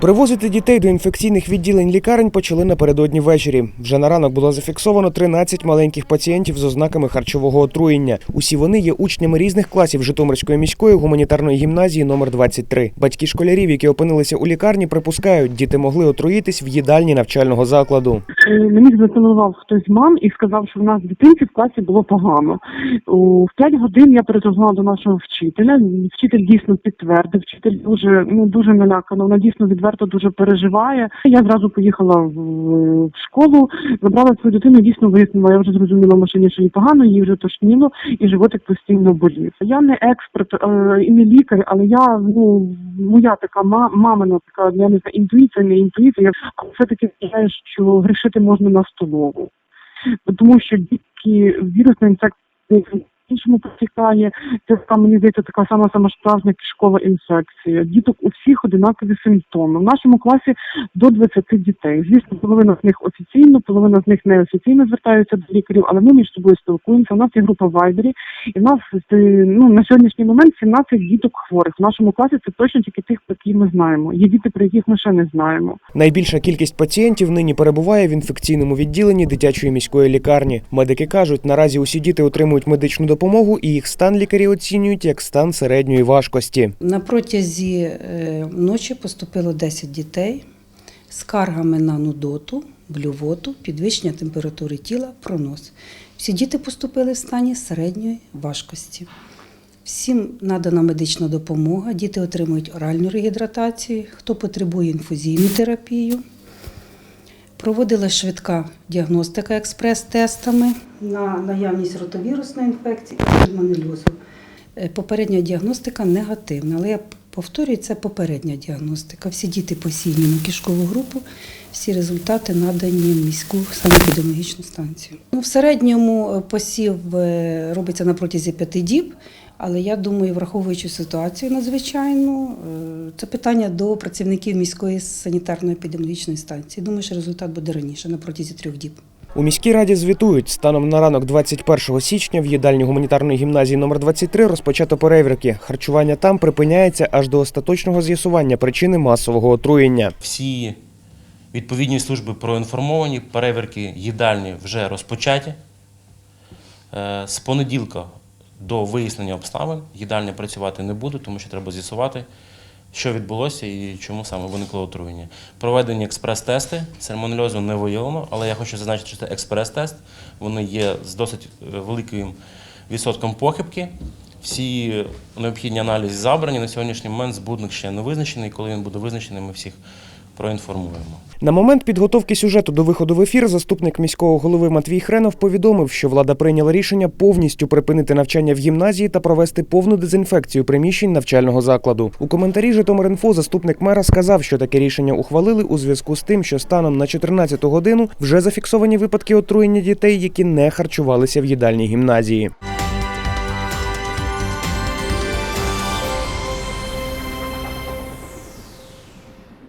Привозити дітей до інфекційних відділень лікарень почали напередодні ввечері. Вже на ранок було зафіксовано 13 маленьких пацієнтів з ознаками харчового отруєння. Усі вони є учнями різних класів Житомирської міської гуманітарної гімназії номер 23. Батьки школярів, які опинилися у лікарні, припускають, діти могли отруїтись в їдальні навчального закладу. Мені зателефонував хтось з мам і сказав, що в нас дитинці в класі було погано. В 5 годин я перетелефонувала до нашого вчителя. Вчитель дійсно підтвердив. Вчитель дуже ну дуже налякана. Вона дійсно відверто дуже переживає. Я зразу поїхала в, в школу, забрала свою дитину. Дійсно вияснила. Я вже зрозуміла машині, що їй погано, їй вже тошніло, і животик постійно болів. Я не експерт е, і не лікар, але я ну моя така ма- мамина така я не знаю, інтуїція, не інтуїція. Я все-таки вважаю, що грішити можна на столову, тому що дітки вірусна інфекція іншому протікає. Це така, мені здається, така сама сама справжня кишкова інфекція. Діток у всіх одинакові симптоми. В нашому класі до 20 дітей. Звісно, половина з них офіційно, половина з них неофіційно звертаються до лікарів, але ми між собою спілкуємося. У нас є група Вайбері, і в нас е, ну на сьогоднішній момент 17 діток хворих. В нашому класі це точно тільки тих, про які ми знаємо. Є діти, про яких ми ще не знаємо. Найбільша кількість пацієнтів нині перебуває в інфекційному відділенні дитячої міської лікарні. Медики кажуть, наразі усі діти отримують медичну допомогу, і їх стан лікарі оцінюють як стан середньої важкості. На протязі е, ночі поступило 10 дітей з скаргами на нудоту, блювоту, підвищення температури тіла, пронос. Всі діти поступили в стані середньої важкості. Всім надана медична допомога. Діти отримують оральну регідратацію, хто потребує інфузійну терапію. Проводила швидка діагностика експрес-тестами на наявність ротовірусної інфекції і сальмонельозу. Е, Попередня діагностика негативна, але я повторюю, це попередня діагностика. Всі діти посіяні на кишкову групу, всі результати надані в міську санепідеміологічну станцію. Ну, в середньому е, посів е, робиться на протязі п'яти діб, але я думаю, враховуючи ситуацію надзвичайну, е, це питання до працівників міської санітарно-епідеміологічної станції. Думаю, що результат буде раніше, на протязі трьох діб. У міській раді звітують, станом на ранок 21 січня в їдальні гуманітарної гімназії номер 23 розпочато перевірки. Харчування там припиняється аж до остаточного з'ясування причини масового отруєння. Всі відповідні служби проінформовані, перевірки їдальні вже розпочаті. Е, З понеділка до вияснення обставин їдальня працювати не буде, тому що треба з'ясувати, що відбулося і чому саме виникло отруєння. Проведені експрес-тести, сальмонельозу не виявлено, але я хочу зазначити, що це експрес-тест. Вони є з досить е, великим відсотком похибки. Всі необхідні аналізи забрані. На сьогоднішній момент збудник ще не визначений. Коли він буде визначений, ми всіх проінформуємо. На момент підготовки сюжету до виходу в ефір заступник міського голови Матвій Хренов повідомив, що влада прийняла рішення повністю припинити навчання в гімназії та провести повну дезінфекцію приміщень навчального закладу. У коментарі Житомир.Інфо заступник мера сказав, що таке рішення ухвалили у зв'язку з тим, що станом на 14 годину вже зафіксовані випадки отруєння дітей, які не харчувалися в їдальній гімназії.